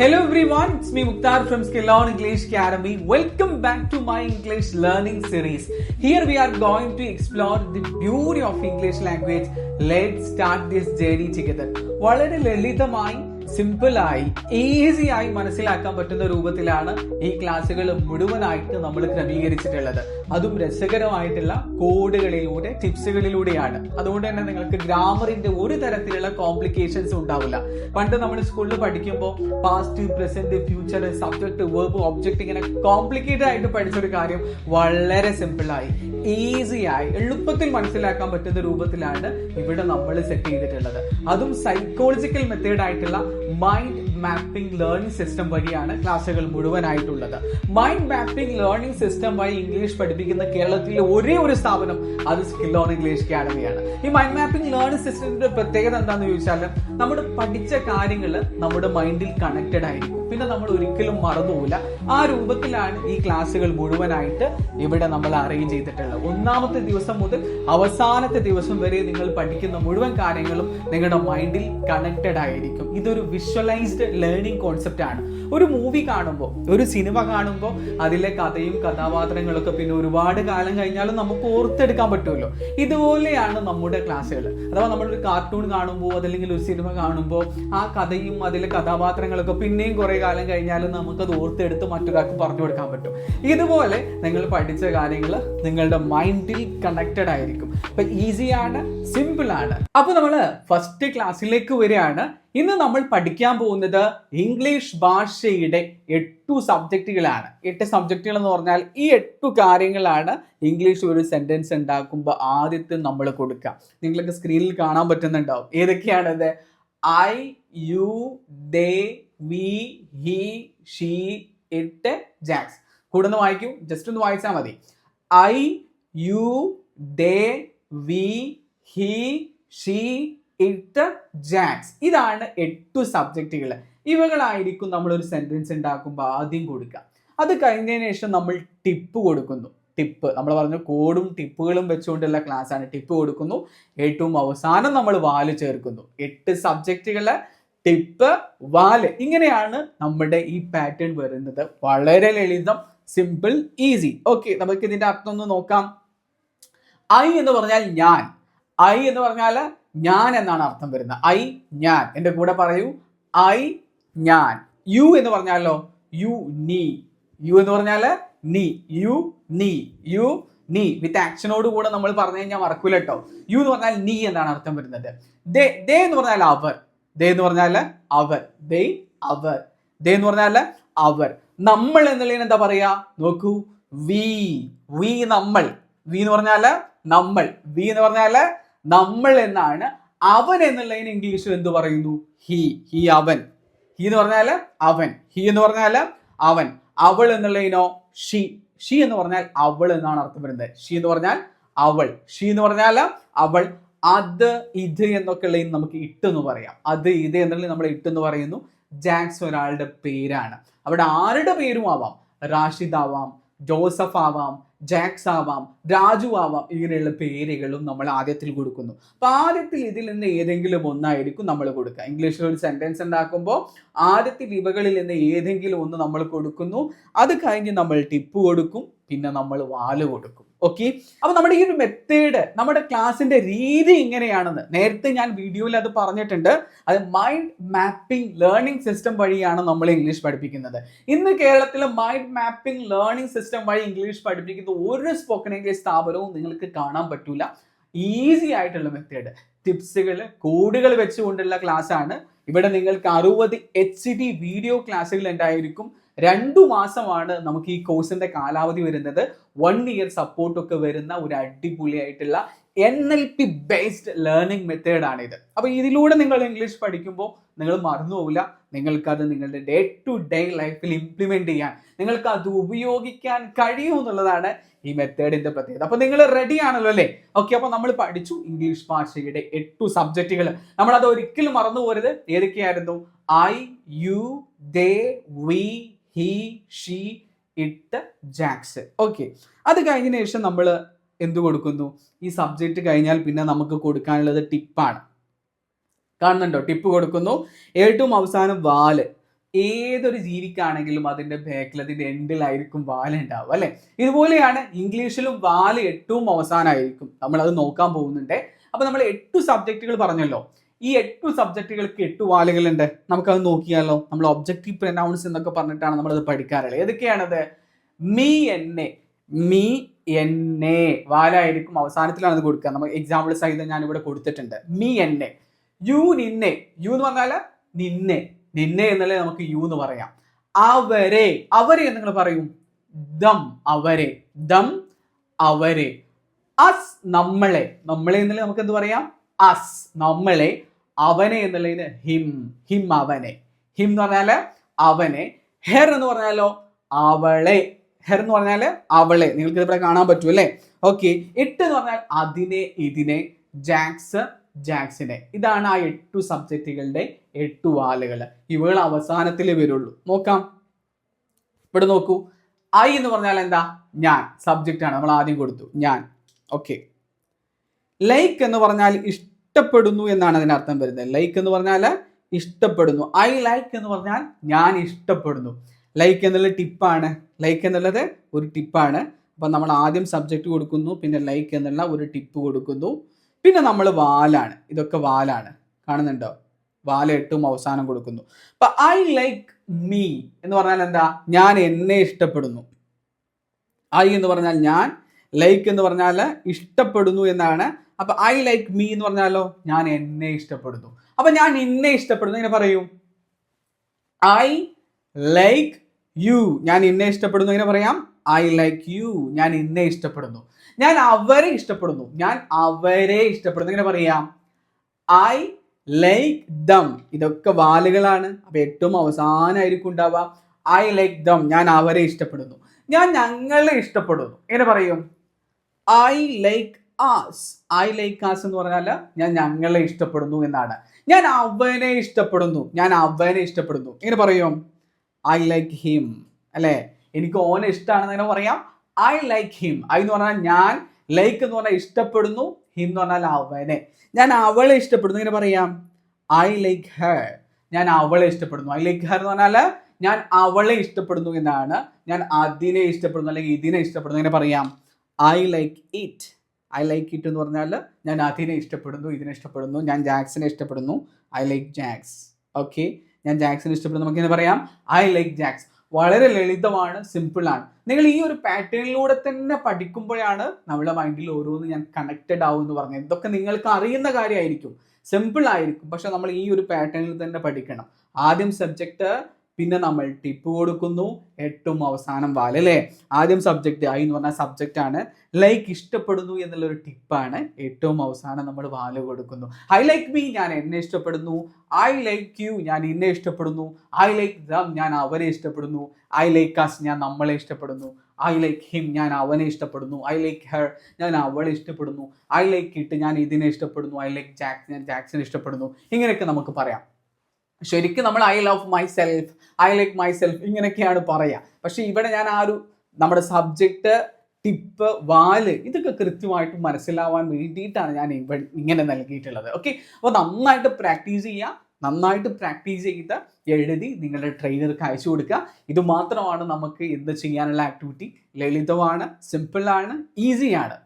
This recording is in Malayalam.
Hello everyone, it's me Mukhtar from Skill on English Academy. Welcome back to my English learning series. Here we are going to explore the beauty of English language. Let's start this journey together. വളരെ ലളിതമായി സിമ്പിളായി ഈസി ആയി മനസ്സിലാക്കാൻ പറ്റുന്ന രൂപത്തിലാണ് ഈ ക്ലാസ്സുകൾ മുഴുവനായിട്ട് നമ്മൾ ക്രമീകരിച്ചിട്ടുള്ളത്. അതും രസകരമായിട്ടുള്ള കോഡുകളിലൂടെ ടിപ്സുകളിലൂടെയാണ്. അതുകൊണ്ട് തന്നെ നിങ്ങൾക്ക് ഗ്രാമറിന്റെ ഒരു തരത്തിലുള്ള കോംപ്ലിക്കേഷൻസ് ഉണ്ടാവില്ല. പണ്ട് നമ്മൾ സ്കൂളിൽ പഠിക്കുമ്പോൾ past present future subject verb object ഇങ്ങനെ കോംപ്ലിക്കേറ്റഡ് ആയിട്ട് പഠിച്ചൊരു കാര്യം വളരെ സിമ്പിളായി ഈസി ആയി എളുപ്പത്തിൽ മനസ്സിലാക്കാൻ പറ്റുന്ന രൂപത്തിലാണ് ഇവിടെ നമ്മൾ സെറ്റ് ചെയ്തിട്ടുള്ളത്. അതും സൈക്കോളജിക്കൽ മെത്തേഡ് ആയിട്ടുള്ള മൈൻഡ് മാപ്പിംഗ് ലേണിംഗ് സിസ്റ്റം വഴിയാണ് ക്ലാസ്സുകൾ മുഴുവനായിട്ടുള്ളത്. മൈൻഡ് മാപ്പിംഗ് ലേണിംഗ് സിസ്റ്റം വഴി ഇംഗ്ലീഷ് പഠിപ്പിക്കുന്ന കേരളത്തിലെ ഒരേ ഒരു സ്ഥാപനം അത് സ്കിൽ ഓൺ ഇംഗ്ലീഷ് അക്കാഡമിയാണ് ഈ മൈൻഡ് മാപ്പിംഗ് ലേണിംഗ് സിസ്റ്റത്തിന്റെ പ്രത്യേകത എന്താണെന്ന് ചോദിച്ചാൽ നമ്മൾ പഠിച്ച കാര്യങ്ങൾ നമ്മുടെ മൈൻഡിൽ കണക്റ്റഡ് ആയിരിക്കും. പിന്നെ നമ്മൾ ഒരിക്കലും മറന്നുപോകില്ല. ആ രൂപത്തിലാണ് ഈ ക്ലാസ്സുകൾ മുഴുവനായിട്ട് ഇവിടെ നമ്മൾ അറേഞ്ച് ചെയ്തിട്ടുള്ളത്. ഒന്നാമത്തെ ദിവസം മുതൽ അവസാനത്തെ ദിവസം വരെ നിങ്ങൾ പഠിക്കുന്ന മുഴുവൻ കാര്യങ്ങളും നിങ്ങളുടെ മൈൻഡിൽ കണക്റ്റഡ് ആയിരിക്കും. ഇതൊരു വിഷ്വലൈസ്ഡ് ലേണിംഗ് കോൺസെപ്റ്റ് ആണ്. ഒരു മൂവി കാണുമ്പോൾ ഒരു സിനിമ കാണുമ്പോൾ അതിലെ കഥയും കഥാപാത്രങ്ങളൊക്കെ പിന്നെ ഒരുപാട് കാലം കഴിഞ്ഞാലും നമുക്ക് ഓർത്തെടുക്കാൻ പറ്റുമല്ലോ. ഇതുപോലെയാണ് നമ്മുടെ ക്ലാസ്സുകൾ. അഥവാ നമ്മളൊരു കാർട്ടൂൺ കാണുമ്പോൾ അതല്ലെങ്കിൽ ഒരു സിനിമ കാണുമ്പോൾ ആ കഥയും അതിലെ കഥാപാത്രങ്ങളൊക്കെ പിന്നെയും കുറെ കാലം കഴിഞ്ഞാലും നമുക്കത് ഓർത്തെടുത്ത് മറ്റൊരാൾക്ക് പറഞ്ഞു കൊടുക്കാൻ പറ്റും. ഇതുപോലെ നിങ്ങൾ പഠിച്ച കാര്യങ്ങൾ നിങ്ങളുടെ മൈൻഡിൽ കണക്റ്റഡ് ആയിരിക്കും. അപ്പൊ ഈസിയാണ് സിമ്പിൾ ആണ്. അപ്പൊ നമ്മൾ ഫസ്റ്റ് ക്ലാസ്സിലേക്ക് വരികയാണ്. ഇന്ന് നമ്മൾ പഠിക്കാൻ പോകുന്നത് ഇംഗ്ലീഷ് ഭാഷയുടെ എട്ടു സബ്ജക്റ്റുകളാണ് എട്ട് സബ്ജക്റ്റുകൾ എന്ന് പറഞ്ഞാൽ ഈ എട്ടു കാര്യങ്ങളാണ് ഇംഗ്ലീഷ് ഒരു സെന്റൻസ് ഉണ്ടാക്കുമ്പോൾ ആദ്യത്തെ നമ്മൾ കൊടുക്കുക. നിങ്ങൾക്ക് സ്ക്രീനിൽ കാണാൻ പറ്റുന്നുണ്ടാവും. ഏതൊക്കെയാണത് I you they we he she it jacks കൂടെ ഒന്ന് വായിക്കും. ജസ്റ്റ് ഒന്ന് വായിച്ചാൽ മതി. I you they we he she it jacks ഇതാണ് എട്ടു സബ്ജക്റ്റുകൾ ഇവകളായിരിക്കും നമ്മൾ ഒരു സെന്റൻസ് ഉണ്ടാക്കുമ്പോൾ ആദ്യം കൊടുക്കുക അത് കഴിഞ്ഞതിന് ശേഷം നമ്മൾ ടിപ്പ് കൊടുക്കുന്നു. ടിപ്പ് നമ്മൾ പറഞ്ഞു കോഡും ടിപ്പുകളും വെച്ചുകൊണ്ടുള്ള ക്ലാസ് ആണ്. ടിപ്പ് കൊടുക്കുന്നു. ഏറ്റവും അവസാനം നമ്മൾ വാൽ ചേർക്കുന്നു. എട്ട് സബ്ജക്റ്റുകളെ ടിപ്പ് വാൽ. ഇങ്ങനെയാണ് നമ്മുടെ ഈ പാറ്റേൺ വരുന്നത്. വളരെ ലളിതം സിമ്പിൾ ഈസി ഓക്കെ നമുക്ക് ഇതിന്റെ അർത്ഥം ഒന്ന് നോക്കാം. ഐ എന്ന് പറഞ്ഞാൽ ഞാൻ. ഐ എന്ന് പറഞ്ഞാൽ ഞാൻ എന്നാണ് അർത്ഥം വരുന്നത്. ഐ ഞാൻ. എന്റെ കൂടെ പറയൂ. ഐ ഞാൻ. യു എന്ന് പറഞ്ഞാലോ? യു നീ. യു എന്ന് പറഞ്ഞാൽ നീ. യു നീ. യു നീ. വിത്ത് ആക്ഷനോട് കൂടെ നമ്മൾ പറഞ്ഞു കഴിഞ്ഞാൽ മറക്കൂല കേട്ടോ യു എന്ന് പറഞ്ഞാൽ നീ എന്നാണ് അർത്ഥം വരുന്നത്. ദേ ദേ എന്ന് പറഞ്ഞാൽ അവർ. ദേ എന്ന് പറഞ്ഞാൽ അവർ. ദേ അവർ. ദേ എന്ന് പറഞ്ഞാൽ അവർ. നമ്മൾ എന്നുള്ളതിന് എന്താ പറയാ? നോക്കൂ. വി വി നമ്മൾ. വി എന്ന് പറഞ്ഞാൽ നമ്മൾ. വി എന്ന് പറഞ്ഞാൽ നമ്മൾ എന്നാണ്. അവൻ എന്നുള്ളതിന് ഇംഗ്ലീഷിൽ എന്ത് പറയുന്നു? ഹി ഹി അവൻ. ഹി എന്ന് പറഞ്ഞാൽ അവൻ. ഹി എന്ന് പറഞ്ഞാൽ അവൻ. അവൾ എന്നുള്ളതിനോ ഷി ഷി എന്ന് പറഞ്ഞാൽ അവൾ എന്നാണ് അർത്ഥം വരുന്നത്. ഷി എന്ന് പറഞ്ഞാൽ അവൾ. ഷി എന്ന് പറഞ്ഞാൽ അവൾ. അത് ഇത് എന്നൊക്കെ ഉള്ളതിന് നമുക്ക് ഇട്ടെന്ന് പറയാം. അത് ഇത് എന്നുള്ളത് നമ്മൾ ഇട്ടെന്ന് പറയുന്നു. ജാക്സ് ഒരാളുടെ പേരാണ്. അവിടെ ആരുടെ പേരും ആവാം? റാഷിദ് ആവാം. ജോസഫ് ആവാം. ജാക്സ് ആവാം രാജു ആവാം ഇങ്ങനെയുള്ള പേരുകളും നമ്മൾ ആദ്യത്തിൽ കൊടുക്കുന്നു. അപ്പൊ ആദ്യത്തിൽ ഇതിൽ നിന്ന് ഏതെങ്കിലും ഒന്നായിരിക്കും നമ്മൾ കൊടുക്കുക. ഇംഗ്ലീഷിൽ ഒരു സെന്റൻസ് ഉണ്ടാക്കുമ്പോൾ ആദ്യത്തിൽ ഇവകളിൽ നിന്ന് ഏതെങ്കിലും ഒന്ന് നമ്മൾ കൊടുക്കുന്നു. അത് കഴിഞ്ഞ് നമ്മൾ ടിപ്പ് കൊടുക്കും പിന്നെ നമ്മൾ വാൽ കൊടുക്കും. ഓക്കെ അപ്പൊ നമ്മുടെ ഈ ഒരു മെത്തേഡ് നമ്മുടെ ക്ലാസ്സിന്റെ രീതി ഇങ്ങനെയാണെന്ന്. നേരത്തെ ഞാൻ വീഡിയോയിൽ അത് പറഞ്ഞിട്ടുണ്ട്. അത് മൈൻഡ് മാപ്പിംഗ് ലേണിംഗ് സിസ്റ്റം വഴിയാണ് നമ്മൾ ഇംഗ്ലീഷ് പഠിപ്പിക്കുന്നത്. ഇന്ന് കേരളത്തിലെ മൈൻഡ് മാപ്പിംഗ് ലേണിംഗ് സിസ്റ്റം വഴി ഇംഗ്ലീഷ് പഠിപ്പിക്കുന്ന ഒരു സ്പോക്കൺ ഇംഗ്ലീഷ് സ്ഥാപനവും നിങ്ങൾക്ക് കാണാൻ പറ്റൂല. ഈസി ആയിട്ടുള്ള മെത്തേഡ് ടിപ്സുകൾ കോഡുകൾ വെച്ചുകൊണ്ടുള്ള ക്ലാസ് ആണ്. ഇവിടെ നിങ്ങൾക്ക് അറുപത് എച്ച് ഡി വീഡിയോ ക്ലാസ്സുകൾ ഉണ്ടായിരിക്കും. രണ്ടു മാസമാണ് നമുക്ക് ഈ കോഴ്സിന്റെ കാലാവധി വരുന്നത്. വൺ ഇയർ സപ്പോർട്ടൊക്കെ വരുന്ന ഒരു അടിപൊളിയായിട്ടുള്ള N L P based learning method ആണ് ഇത് അപ്പൊ ഇതിലൂടെ നിങ്ങൾ ഇംഗ്ലീഷ് പഠിക്കുമ്പോൾ നിങ്ങൾ മറന്നു പോകില്ല നിങ്ങൾക്കത് നിങ്ങളുടെ ഡേ ടു ഡേ ലൈഫിൽ ഇംപ്ലിമെന്റ് ചെയ്യാൻ നിങ്ങൾക്ക് അത് ഉപയോഗിക്കാൻ കഴിയും എന്നുള്ളതാണ് ഈ മെത്തേഡിന്റെ പ്രത്യേകത. അപ്പൊ നിങ്ങൾ റെഡി ആണല്ലോ അല്ലേ? ഓക്കെ അപ്പൊ നമ്മൾ പഠിച്ചു ഇംഗ്ലീഷ് ഭാഷയുടെ എട്ടു സബ്ജക്റ്റുകൾ നമ്മൾ അത് ഒരിക്കലും മറന്നു പോരുത് ഏതൊക്കെയായിരുന്നു? I you they we he she it jacks okay അത് കഴിഞ്ഞതിന് ശേഷം നമ്മൾ എന്ത് കൊടുക്കുന്നു? ഈ സബ്ജക്റ്റ് കഴിഞ്ഞാൽ പിന്നെ നമുക്ക് കൊടുക്കാനുള്ളത് ടിപ്പാണ് കാണുന്നുണ്ടോ? ടിപ്പ് കൊടുക്കുന്നു. ഏറ്റവും അവസാനം വാൽ. ഏതൊരു ജീവിക്കാണെങ്കിലും അതിന്റെ ബാക്കിൽ അതിന്റെ എൻഡിലായിരിക്കും വാൽ ഉണ്ടാവും അല്ലെ? ഇതുപോലെയാണ് ഇംഗ്ലീഷിലും വാൽ ഏറ്റവും അവസാനമായിരിക്കും. നമ്മൾ അത് നോക്കാൻ പോകുന്നുണ്ട്. അപ്പൊ നമ്മൾ എട്ട് സബ്ജക്റ്റുകൾ പറഞ്ഞല്ലോ. ഈ എട്ട് സബ്ജക്റ്റുകൾക്ക് എട്ട് വാലുകളുണ്ട് നമുക്കത് നോക്കിയാലോ? നമ്മൾ ഒബ്ജക്റ്റീവ് പ്രനൗൺസ് എന്നൊക്കെ പറഞ്ഞിട്ടാണ് നമ്മളത് പഠിക്കാറുള്ളത്. ഏതൊക്കെയാണത്? മീ എന്നെ. മീ എന്നെ. വാലായിരിക്കും അവസാനത്തിലാണ് അത് കൊടുക്കുക. നമ്മൾ എക്സാമ്പിൾ സഹിതം ഞാൻ ഇവിടെ കൊടുത്തിട്ടുണ്ട്. മീ എന്നെ. യു നിന്നെ. യു എന്ന് പറഞ്ഞാൽ നിന്നെ. നിന്നെ എന്നല്ലേ നമുക്ക് യു എന്ന് പറയാം. അവരെ. അവരെ നിങ്ങൾ പറയും. ദം. അവരെ. ദം. അവരെ. അസ് നമ്മളെ. നമ്മളെ എന്നല്ലേ നമുക്ക് എന്ത് പറയാം? അസ് നമ്മളെ. അവനെ എന്നുള്ളതിന് ഹിം ഹിം അവനെ. ഹിം എന്ന് പറഞ്ഞാൽ അവനെ. ഹെർ എന്ന് പറഞ്ഞാലോ അവളെ. ഹെർ എന്ന് പറഞ്ഞാൽ അവളെ. നിങ്ങൾക്ക് ഇവിടെ കാണാൻ പറ്റും അല്ലേ? ഓക്കെ. എട്ട് എന്ന് പറഞ്ഞാൽ അതിനെ ഇതിനെ ജാക്സ് ജാക്സിനെ. ഇതാണ് ആ എട്ടു സബ്ജക്റ്റുകളുടെ എട്ടു വാലുകൾ ഇവകൾ അവസാനത്തിൽ വരുള്ളൂ. നോക്കാം. ഇവിടെ നോക്കൂ. ഐ എന്ന് പറഞ്ഞാൽ എന്താ? ഞാൻ. സബ്ജക്റ്റ് ആണ് നമ്മൾ ആദ്യം കൊടുത്തു. ഞാൻ. ഓക്കെ. ലൈക്ക് എന്ന് പറഞ്ഞാൽ ഇഷ്ടപ്പെടുന്നു എന്നാണ് അതിനർത്ഥം വരുന്നത്. ലൈക്ക് എന്ന് പറഞ്ഞാൽ ഇഷ്ടപ്പെടുന്നു. ഐ ലൈക്ക് എന്ന് പറഞ്ഞാൽ ഞാൻ ഇഷ്ടപ്പെടുന്നു. ലൈക്ക് എന്നുള്ള ടിപ്പാണ് ലൈക്ക് എന്നുള്ളത് ഒരു ടിപ്പാണ് അപ്പം നമ്മൾ ആദ്യം സബ്ജക്റ്റ് കൊടുക്കുന്നു പിന്നെ ലൈക്ക് എന്നുള്ള ഒരു ടിപ്പ് കൊടുക്കുന്നു. പിന്നെ നമ്മൾ വാലാണ്. ഇതൊക്കെ വാലാണ്. കാണുന്നുണ്ടോ? വാല എട്ടും അവസാനം കൊടുക്കുന്നു. അപ്പൊ ഐ ലൈക്ക് മീ എന്ന് പറഞ്ഞാൽ എന്താ? ഞാൻ എന്നെ ഇഷ്ടപ്പെടുന്നു. ഐ എന്ന് പറഞ്ഞാൽ ഞാൻ. ലൈക്ക് എന്ന് പറഞ്ഞാൽ ഇഷ്ടപ്പെടുന്നു എന്നാണ് അപ്പൊ ഐ ലൈക്ക് മീ എന്ന് പറഞ്ഞാലോ ഞാൻ എന്നെ ഇഷ്ടപ്പെടുന്നു. അപ്പൊ ഞാൻ എന്നെ ഇഷ്ടപ്പെടുന്നു ഇങ്ങനെ പറയൂ? ഐ ലൈക്ക് യു ഞാൻ എന്നെ ഇഷ്ടപ്പെടുന്നു ഇങ്ങനെ പറയാം? ഐ ലൈക്ക് യു ഞാൻ എന്നെ ഇഷ്ടപ്പെടുന്നു. ഞാൻ അവരെ ഇഷ്ടപ്പെടുന്നു. ഞാൻ അവരെ ഇഷ്ടപ്പെടുന്നു ഇങ്ങനെ പറയാം? ഐ ലൈക്ക് ദം ഇതൊക്കെ വാലുകളാണ്. അപ്പൊ ഏറ്റവും അവസാനമായിരിക്കും ഉണ്ടാവുക. ഐ ലൈക്ക് ദം ഞാൻ അവരെ ഇഷ്ടപ്പെടുന്നു. ഞാൻ ഞങ്ങളെ ഇഷ്ടപ്പെടുന്നു. എങ്ങനെ പറയും? I like us. I like us എന്ന് പറഞ്ഞാൽ ഞാൻ ഞങ്ങളെ ഇഷ്ടപ്പെടുന്നു എന്നാണ്. ഞാൻ അവനെ ഇഷ്ടപ്പെടുന്നു. ഞാൻ അവനെ ഇഷ്ടപ്പെടുന്നു. ഇങ്ങനെ പറയും. ഐ ലൈക്ക് ഹിം അല്ലേ? എനിക്ക് ഓനെ ഇഷ്ടമാണെന്ന് ഇങ്ങനെ പറയാം? ഐ ലൈക്ക് ഹിം ഐ എന്ന് പറഞ്ഞാൽ ഞാൻ. ലൈക്ക് എന്ന് പറഞ്ഞാൽ ഇഷ്ടപ്പെടുന്നു. ഹിം എന്ന് പറഞ്ഞാൽ അവനെ. ഞാൻ അവളെ ഇഷ്ടപ്പെടുന്നു. ഇങ്ങനെ പറയാം? ഐ ലൈക്ക് ഹർ ഞാൻ അവളെ ഇഷ്ടപ്പെടുന്നു. ഐ ലൈക്ക് ഹർ എന്ന് പറഞ്ഞാൽ ഞാൻ അവളെ ഇഷ്ടപ്പെടുന്നു എന്നാണ്. ഞാൻ അതിനെ ഇഷ്ടപ്പെടുന്നു അല്ലെങ്കിൽ ഇതിനെ ഇഷ്ടപ്പെടുന്നു. ഇങ്ങനെ പറയാം? I like it I like it എന്ന് പറഞ്ഞാൽ ഞാൻ അതിനെ ഇഷ്ടപ്പെടുന്നു ഇതിനെ ഇഷ്ടപ്പെടുന്നു ഞാൻ ജാക്സിനെ ഇഷ്ടപ്പെടുന്നു. ഐ ലൈക്ക് ജാക്സ് ഓക്കെ ഞാൻ ജാക്സിനെ ഇഷ്ടപ്പെടുന്നു. നമുക്ക് എന്ന് പറയാം ഐ ലൈക്ക് ജാക്സ് വളരെ ലളിതമാണ് സിമ്പിളാണ് നിങ്ങൾ ഈ ഒരു പാറ്റേണിലൂടെ തന്നെ പഠിക്കുമ്പോഴാണ് നമ്മുടെ മൈൻഡിൽ ഓരോന്ന് ഞാൻ കണക്റ്റഡ് ആവും എന്ന് പറഞ്ഞത്. ഇതൊക്കെ നിങ്ങൾക്ക് അറിയുന്ന കാര്യമായിരിക്കും. സിമ്പിൾ ആയിരിക്കും. പക്ഷെ നമ്മൾ ഈ ഒരു പാറ്റേണിൽ തന്നെ പഠിക്കണം. ആദ്യം സബ്ജക്റ്റ് പിന്നെ നമ്മൾ ടിപ്പ് കൊടുക്കുന്നു. എട്ടും അവസാനം വാൽ അല്ലേ? ആദ്യം സബ്ജക്റ്റ് ആയി എന്ന് പറഞ്ഞ സബ്ജക്റ്റ് ആണ്. ലൈക്ക് ഇഷ്ടപ്പെടുന്നു എന്നുള്ളൊരു ടിപ്പാണ് ഏറ്റവും അവസാനം നമ്മൾ വാൽ കൊടുക്കുന്നു. ഐ ലൈക്ക് മീ ഞാൻ എന്നെ ഇഷ്ടപ്പെടുന്നു. ഐ ലൈക്ക് യു ഞാൻ എന്നെ ഇഷ്ടപ്പെടുന്നു. ഐ ലൈക്ക് ദം ഞാൻ അവരെ ഇഷ്ടപ്പെടുന്നു. ഐ ലൈക്ക് അസ് ഞാൻ നമ്മളെ ഇഷ്ടപ്പെടുന്നു. ഐ ലൈക്ക് ഹിം ഞാൻ അവനെ ഇഷ്ടപ്പെടുന്നു. ഐ ലൈക്ക് ഹെർ ഞാൻ അവളെ ഇഷ്ടപ്പെടുന്നു. ഐ ലൈക്ക് ഇട്ട് ഞാൻ ഇതിനെ ഇഷ്ടപ്പെടുന്നു. ഐ ലൈക്ക് ജാക്സ് ഞാൻ ജാക്സിനെ ഇഷ്ടപ്പെടുന്നു. ഇങ്ങനെയൊക്കെ നമുക്ക് പറയാം. ശരിക്കും നമ്മൾ I love myself I like myself ഇങ്ങനെയൊക്കെയാണ് പറയുക പക്ഷേ ഇവിടെ ഞാൻ ആ ഒരു നമ്മുടെ സബ്ജക്റ്റ് ടിപ്പ് വാൽ ഇതൊക്കെ കൃത്യമായിട്ട് മനസ്സിലാവാൻ വേണ്ടിയിട്ടാണ് ഞാൻ ഇവ- ഇങ്ങനെ നൽകിയിട്ടുള്ളത്. ഓക്കെ അപ്പോൾ നന്നായിട്ട് പ്രാക്ടീസ് ചെയ്യുക നന്നായിട്ട് പ്രാക്ടീസ് ചെയ്ത് എഴുതി നിങ്ങളുടെ ട്രെയിനർക്ക് അയച്ചു കൊടുക്കുക. ഇത് മാത്രമാണ് നമുക്ക് ഇന്ന് ചെയ്യാനുള്ള ആക്ടിവിറ്റി ലളിതമാണ് സിമ്പിളാണ് ഈസിയാണ്